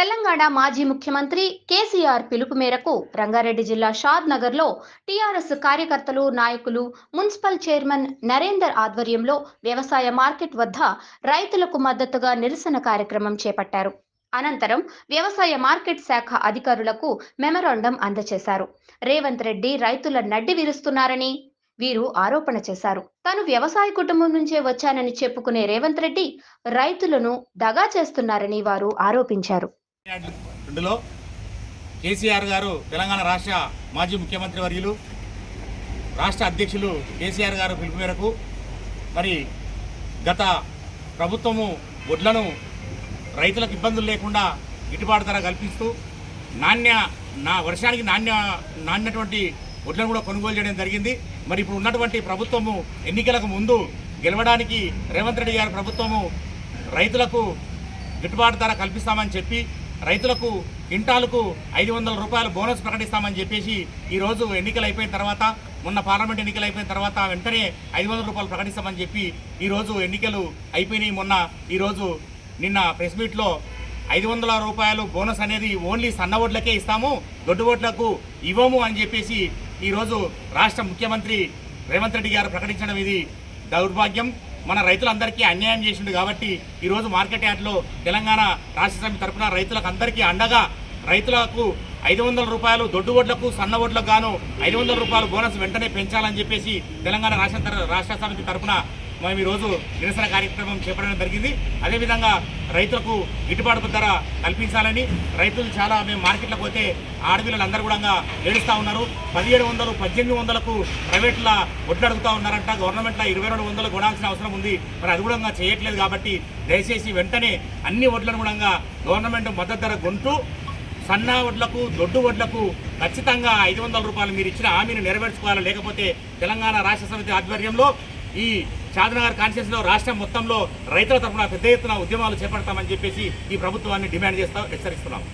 తెలంగాణ మాజీ ముఖ్యమంత్రి కేసీఆర్ పిలుపు మేరకు రంగారెడ్డి జిల్లా షాద్ నగర్లో టీఆర్ఎస్ కార్యకర్తలు నాయకులు మున్సిపల్ చైర్మన్ నరేందర్ ఆధ్వర్యంలో వ్యవసాయ మార్కెట్ వద్ద రైతులకు మద్దతుగా నిరసన కార్యక్రమం చేపట్టారు. అనంతరం వ్యవసాయ మార్కెట్ శాఖ అధికారులకు మెమరాండం అందజేశారు రేవంత్ రెడ్డి రైతుల నడ్డి విరుస్తున్నారని వీరు ఆరోపణ చేశారు. తాను వ్యవసాయ కుటుంబం నుంచే వచ్చానని చెప్పుకునే రేవంత్ రెడ్డి రైతులను దగా చేస్తున్నారని వారు ఆరోపించారు. రెండులో కేసీఆర్ గారు తెలంగాణ రాష్ట్ర మాజీ ముఖ్యమంత్రి వర్యులు రాష్ట్ర అధ్యక్షులు కేసీఆర్ గారు పిలుపు మేరకు మరి గత ప్రభుత్వము వడ్లను రైతులకు ఇబ్బందులు లేకుండా గిట్టుబాటు ధర కల్పిస్తూ నాణ్య నా వర్షానికి నాణ్య నాణ్యటువంటి వడ్లను కూడా కొనుగోలు చేయడం జరిగింది. మరి ఇప్పుడు ఉన్నటువంటి ప్రభుత్వము ఎన్నికలకు ముందు గెలవడానికి రేవంత్ రెడ్డి గారి ప్రభుత్వము రైతులకు గిట్టుబాటు ధర కల్పిస్తామని చెప్పి రైతులకు క్వింటాలకు ఐదు వందల రూపాయలు బోనస్ ప్రకటిస్తామని చెప్పేసి ఈరోజు ఎన్నికలు అయిపోయిన తర్వాత మొన్న పార్లమెంట్ ఎన్నికలు అయిపోయిన తర్వాత వెంటనే ఐదు వందల రూపాయలు ప్రకటిస్తామని చెప్పి ఈరోజు ఎన్నికలు అయిపోయినాయి. మొన్న ఈరోజు నిన్న ప్రెస్ మీట్లో ఐదు వందల రూపాయలు బోనస్ అనేది ఓన్లీ సన్న ఓట్లకే ఇస్తాము దొడ్డు ఓట్లకు ఇవ్వము అని చెప్పేసి ఈరోజు రాష్ట్ర ముఖ్యమంత్రి రేవంత్ రెడ్డి గారు ప్రకటించడం ఇది దౌర్భాగ్యం. మన రైతులందరికీ అన్యాయం చేసిండు కాబట్టి ఈరోజు మార్కెట్ యార్డ్లో తెలంగాణ రాష్ట్ర సమితి తరఫున రైతులకు అందరికీ అండగా రైతులకు ఐదు వందల రూపాయలు దొడ్డు ఓట్లకు సన్న ఓట్లకు గాను ఐదు వందల రూపాయలు బోనస్ వెంటనే పెంచాలని చెప్పేసి తెలంగాణ రాష్ట్ర తర- రాష్ట్ర సమితి తరఫున మేము ఈరోజు నిరసన కార్యక్రమం చేపట్టడం జరిగింది. అదేవిధంగా రైతులకు గిట్టుబాటు ధర కల్పించాలని రైతులు చాలా మేము మార్కెట్లకు పోతే ఆడపిల్లలు అందరూ కూడా ఏడుస్తూ ఉన్నారు. పదిహేడు వందలు పద్దెనిమిది వందలకు ప్రైవేట్ల వడ్లు అడుగుతూ ఉన్నారంట. గవర్నమెంట్లో ఇరవై రెండు వందలు కొనాల్సిన అవసరం ఉంది. మరి అది కూడా చేయట్లేదు కాబట్టి దయచేసి వెంటనే అన్ని వడ్లను కూడా గవర్నమెంట్ మద్దతు ధర కొంటూ సన్న వడ్లకు దొడ్డు వడ్లకు ఖచ్చితంగా ఐదు వందల రూపాయలు మీరు ఇచ్చిన హామీని నెరవేర్చుకోవాలి. లేకపోతే తెలంగాణ రాష్ట్ర సమితి ఆధ్వర్యంలో ఈ షాద్నగర్ కాన్స్టిట్యూన్సీలో రాష్ట్రం మొత్తంలో రైతుల తరఫున పెద్ద ఎత్తున ఉద్యమాలు చేపడతామని చెప్పేసి ఈ ప్రభుత్వాన్ని డిమాండ్ చేస్తా హెచ్చరిస్తున్నాం.